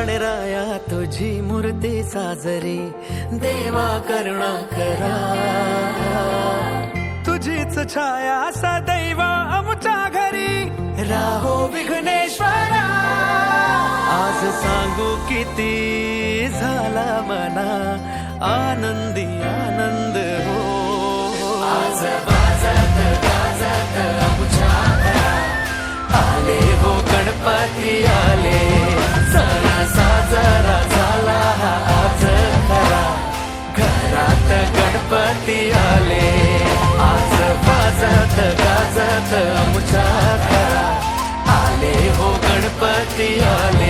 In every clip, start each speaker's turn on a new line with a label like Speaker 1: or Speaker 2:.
Speaker 1: गणराया तुझी मूर्ती साजरी देवा करुणा करा. तुझीच छाया सदैव आमच्या घरी. राहो विघ्नेश्वरा. आज सांगू किती झाला मना आनंदी आनंद हो. आज बाजात गाजात आमच्या आले हो गणपती गणपती आले. आज वाजत गाजत आमच्या घरा आले हो गणपती आले.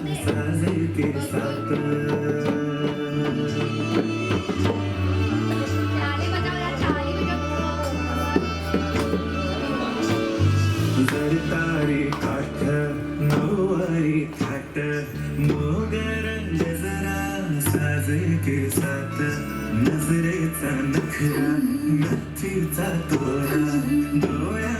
Speaker 1: साजे साजते सात
Speaker 2: चाले
Speaker 1: काठ नऊवारी थाट मोगर गजरा साजते सात नजरेचा नखरा नथीचा तोरा डोळ्या